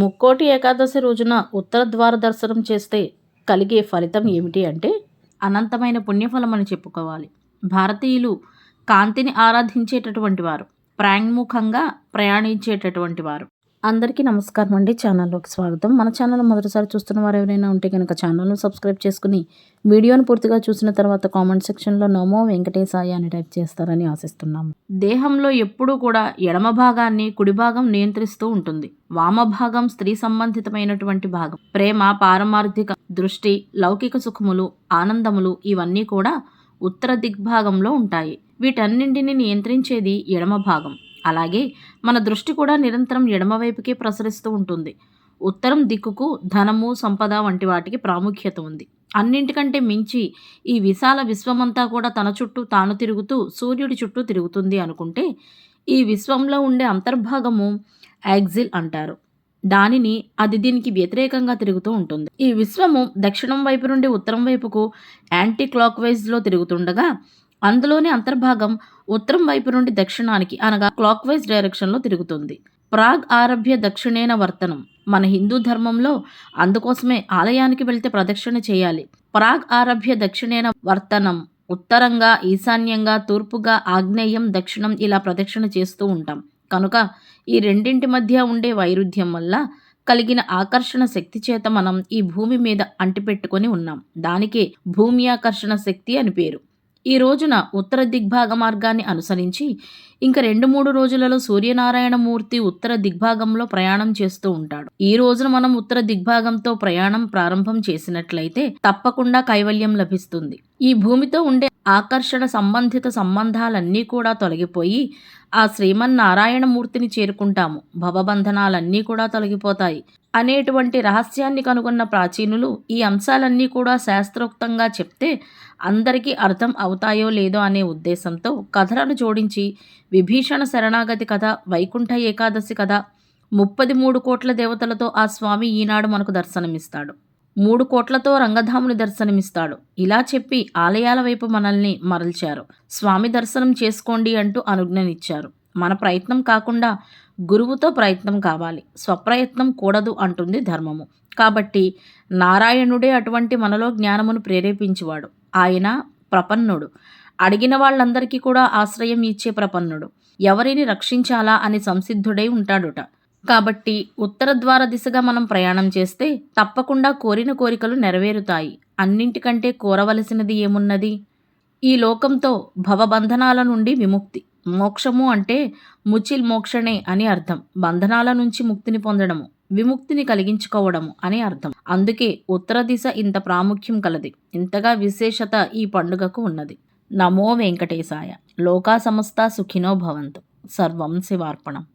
ముక్కోటి ఏకాదశి రోజున ఉత్తర ద్వార దర్శనం చేస్తే కలిగే ఫలితం ఏమిటి అంటే అనంతమైన పుణ్యఫలం అని చెప్పుకోవాలి. భారతీయులు కాంతిని ఆరాధించేటటువంటి వారు ప్రాంగ్ముఖంగా ప్రయాణించేటటువంటి వారు. అందరికీ నమస్కారం అండి. ఛానల్లోకి స్వాగతం. మన ఛానల్ మొదటిసారి చూస్తున్న వారు ఎవరైనా ఉంటే కనుక ఛానల్ను సబ్స్క్రైబ్ చేసుకుని వీడియోను పూర్తిగా చూసిన తర్వాత కామెంట్ సెక్షన్లో నమో వెంకటేశాయ అని టైప్ చేస్తారని ఆశిస్తున్నాము. దేహంలో ఎప్పుడూ కూడా ఎడమ భాగాన్ని కుడి భాగం నియంత్రిస్తూ ఉంటుంది. వామ భాగం స్త్రీ సంబంధితమైనటువంటి భాగం. ప్రేమ పారమార్థిక దృష్టి లౌకిక సుఖములు ఆనందములు ఇవన్నీ కూడా ఉత్తర దిగ్భాగంలో ఉంటాయి. వీటన్నింటిని నియంత్రించేది ఎడమ భాగం. అలాగే మన దృష్టి కూడా నిరంతరం ఎడమవైపుకే ప్రసరిస్తూ ఉంటుంది. ఉత్తరం దిక్కుకు ధనము సంపద వంటి వాటికి ప్రాముఖ్యత ఉంది. అన్నింటికంటే మించి ఈ విశాల విశ్వమంతా కూడా తన చుట్టూ తాను తిరుగుతూ సూర్యుడి చుట్టూ తిరుగుతుంది అనుకుంటే ఈ విశ్వంలో ఉండే అంతర్భాగము యాక్సిల్ అంటారు. దానిని అది దీనికి వ్యతిరేకంగా తిరుగుతూ ఉంటుంది. ఈ విశ్వము దక్షిణం వైపు నుండి ఉత్తరం వైపుకు యాంటీ క్లాక్ వైజ్లో తిరుగుతుండగా అందులోని అంతర్భాగం ఉత్తరం వైపు నుండి దక్షిణానికి అనగా క్లాక్ వైజ్ డైరెక్షన్లో తిరుగుతుంది. ప్రాగ్ ఆరభ్య దక్షిణేన వర్తనం. మన హిందూ ధర్మంలో అందుకోసమే ఆలయానికి వెళ్తే ప్రదక్షిణ చేయాలి. ప్రాగ్ ఆరభ్య దక్షిణేన వర్తనం. ఉత్తరంగా ఈశాన్యంగా తూర్పుగా ఆగ్నేయం దక్షిణం ఇలా ప్రదక్షిణ చేస్తూ ఉంటాం. కనుక ఈ రెండింటి మధ్య ఉండే వైరుధ్యం వల్ల కలిగిన ఆకర్షణ శక్తి చేత మనం ఈ భూమి మీద అంటిపెట్టుకొని ఉన్నాం. దానికే భూమి ఆకర్షణ శక్తి అని పేరు. ఈ రోజున ఉత్తర దిగ్భాగ మార్గాన్ని అనుసరించి ఇంకా రెండు మూడు రోజులలో సూర్యనారాయణ మూర్తి ఉత్తర దిగ్భాగంలో ప్రయాణం చేస్తూ ఉంటాడు. ఈ రోజున మనం ఉత్తర దిగ్భాగంతో ప్రయాణం ప్రారంభం చేసినట్లయితే తప్పకుండా కైవల్యం లభిస్తుంది. ఈ భూమితో ఉండే ఆకర్షణ సంబంధిత సంబంధాలన్నీ కూడా తొలగిపోయి ఆ శ్రీమన్నారాయణమూర్తిని చేరుకుంటాము. భవబంధనాలన్నీ కూడా తొలగిపోతాయి. అనేటువంటి రహస్యాన్ని కనుగొన్న ప్రాచీనులు ఈ అంశాలన్నీ కూడా శాస్త్రోక్తంగా చెప్తే అందరికీ అర్థం అవుతాయో లేదో అనే ఉద్దేశంతో కథలను జోడించి విభీషణ శరణాగతి కథ వైకుంఠ ఏకాదశి కథ ముప్పది మూడు కోట్ల దేవతలతో ఆ స్వామి ఈనాడు మనకు దర్శనమిస్తాడు. మూడు కోట్లతో రంగధాముని దర్శనమిస్తాడు. ఇలా చెప్పి ఆలయాల వైపు మనల్ని మరల్చారు. స్వామి దర్శనం చేసుకోండి అంటూ అనుజ్ఞనిచ్చారు. మన ప్రయత్నం కాకుండా గురువుతో ప్రయత్నం కావాలి. స్వప్రయత్నం కూడదు అంటుంది ధర్మము. కాబట్టి నారాయణుడే అటువంటి మనలో జ్ఞానమును ప్రేరేపించేవాడు. ఆయన ప్రపన్నుడు. అడిగిన వాళ్ళందరికీ కూడా ఆశ్రయం ఇచ్చే ప్రపన్నుడు. ఎవరిని రక్షించాలా అని సంసిద్ధుడై ఉంటాడుట. కాబట్టి ఉత్తర ద్వార దిశగా మనం ప్రయాణం చేస్తే తప్పకుండా కోరిన కోరికలు నెరవేరుతాయి. అన్నింటికంటే కోరవలసినది ఏమున్నది? ఈ లోకంతో భవబంధనాల నుండి విముక్తి. మోక్షము అంటే ముచిల్ మోక్షణే అని అర్థం. బంధనాల నుంచి ముక్తిని పొందడము విముక్తిని కలిగించుకోవడము అని అర్థం. అందుకే ఉత్తర దిశ ఇంత ప్రాముఖ్యం కలది. ఇంతగా విశేషత ఈ పండుగకు ఉన్నది. నమో వెంకటేశాయ. లోకా సమస్త సుఖినో భవంతు. సర్వం శివార్పణం.